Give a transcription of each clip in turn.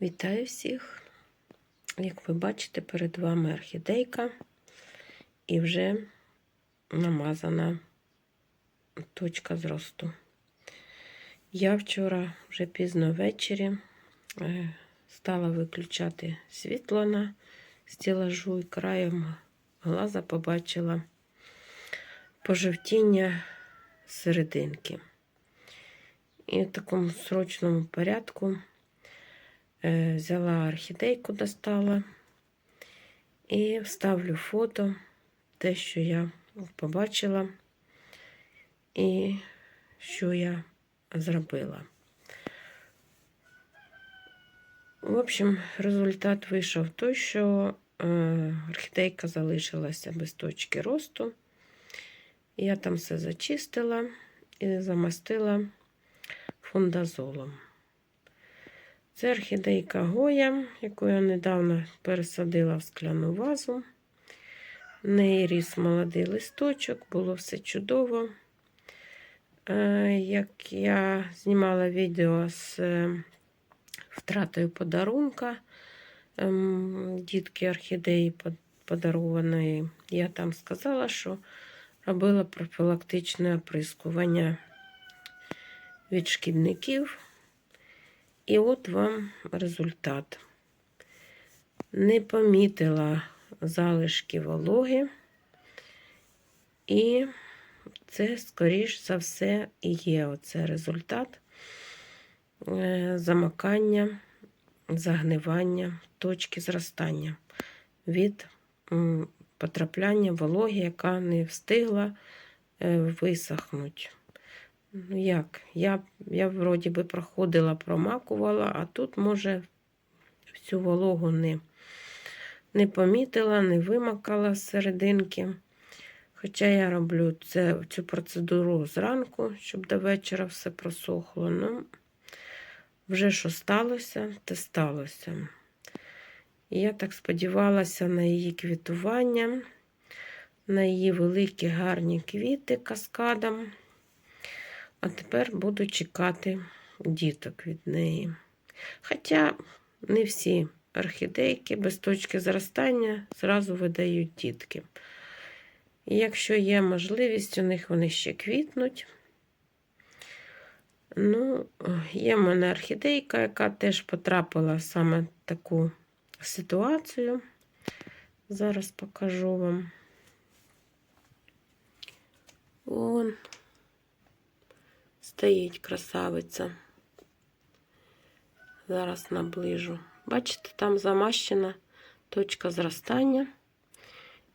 Вітаю всіх! Як ви бачите, перед вами орхідейка і вже намазана точка зросту. Я вчора вже пізно ввечері е, стала виключати світло на стілажу і краєм глаза побачила пожовтіння серединки. І в такому срочному порядку взяла орхідейку, достала і вставлю фото, те, що я побачила, і що я зробила. В общем, результат вийшов той, що е, орхідейка залишилася без точки росту. Я там все зачистила і замастила фундазолом. Це орхідейка Гоя, яку я недавно пересадила в скляну вазу. В неї ріс молодий листочок, було все чудово. Е, Як я знімала відео з е, втратою подарунка ем, дітки орхідеї подарованої, я там сказала, що робила профілактичне оприскування від шкідників. І от вам результат. Не помітила залишки вологи, і це, скоріш за все, і є оце результат е, замикання, загнивання, точки зростання від потрапляння вологи, яка не встигла е, висохнути. Ну як? Я, я вроді би проходила, промакувала, а тут, може, всю вологу не не помітила, не вимакала з серединки. Хоча я роблю це, цю процедуру зранку, щоб до вечора все просохло. Ну, вже що сталося, те сталося. І я так сподівалася на її квітування, на її великі гарні квіти каскадом. А тепер буду чекати діток від неї. Хоча не всі орхідейки без точки зростання зразу видають дітки. І якщо є можливість, у них вони ще квітнуть. Ну, є в мене орхідейка, яка теж потрапила в саме таку ситуацію. Зараз покажу вам. Вон стоїть красавиця. Зараз наближу. Бачите, там замащена точка зростання.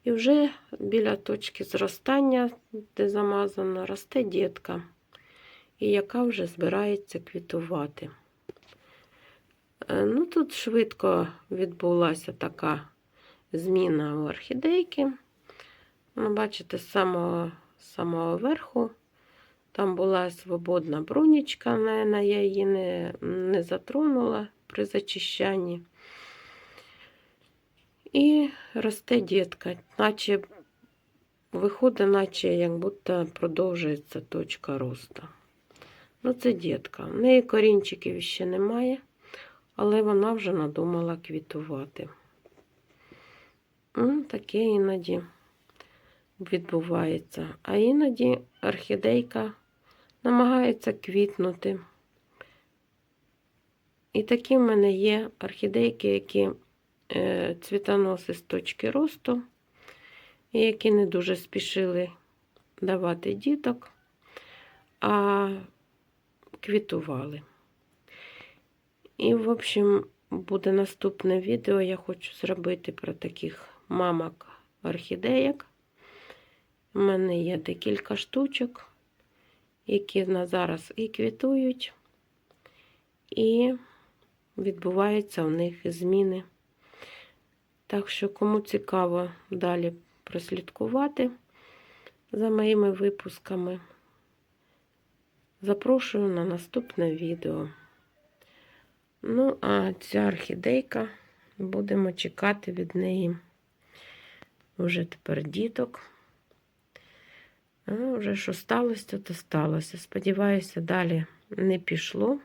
І вже біля точки зростання, де замазано, росте дітка, і яка вже збирається квітувати. Е, ну, Тут швидко відбулася така зміна у орхідейки. Ну, Бачите, з самого, самого верху там була свободна брунічка, на я її не, не затронула при зачищанні. І росте дітка, наче виходить, наче як будто продовжується точка росту. Ну, це дітка. В неї корінчиків ще немає, але вона вже надумала квітувати. Ну, таке іноді відбувається. А іноді орхідейка намагається квітнути. І такі в мене є орхідейки, які е, цвітоноси з точки росту, і які не дуже спішили давати діток, а квітували. І, в общем, буде наступне відео. Я хочу зробити про таких мамок орхідеєк. У мене є декілька штучок які на зараз і квітують, і відбуваються у них зміни. Так що, кому цікаво далі прослідкувати за моїми випусками, запрошую на наступне відео. Ну, а ця орхідейка, будемо чекати від неї вже тепер діток. Ну, вже що сталося, то сталося. Сподіваюся, далі не пішло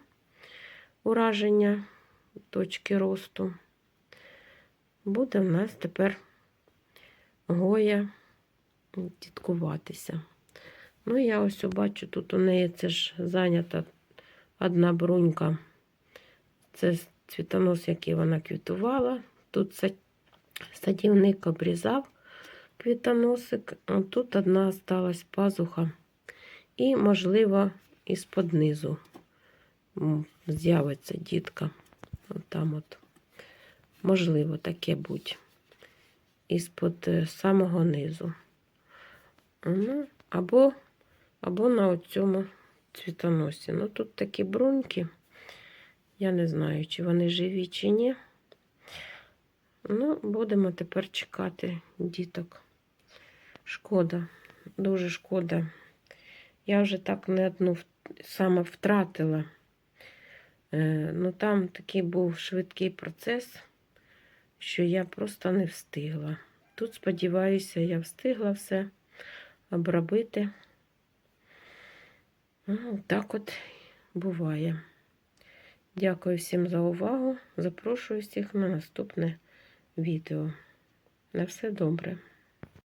ураження точки росту. Буде в нас тепер гоя діткуватися. Ну, я ось бачу, тут у неї це ж зайнята одна брунька. Це цвітонос, який вона квітувала. Тут са- садівник обрізав квітоносик, тут одна осталась пазуха. І, можливо, із-под низу з'явиться дітка. От там от. Можливо, таке будь. Із-под е, самого низу. Або, або на цьому цвітоносі. Ну, тут такі бруньки. Я не знаю, чи вони живі, чи ні. Ну, будемо тепер чекати діток. Шкода, дуже шкода. Я вже так не одну саме втратила. Е, ну, там такий був швидкий процес, що я просто не встигла. Тут, сподіваюся, я встигла все обробити. Ну, так от буває. Дякую всім за увагу. Запрошую всіх на наступне відео. На все добре.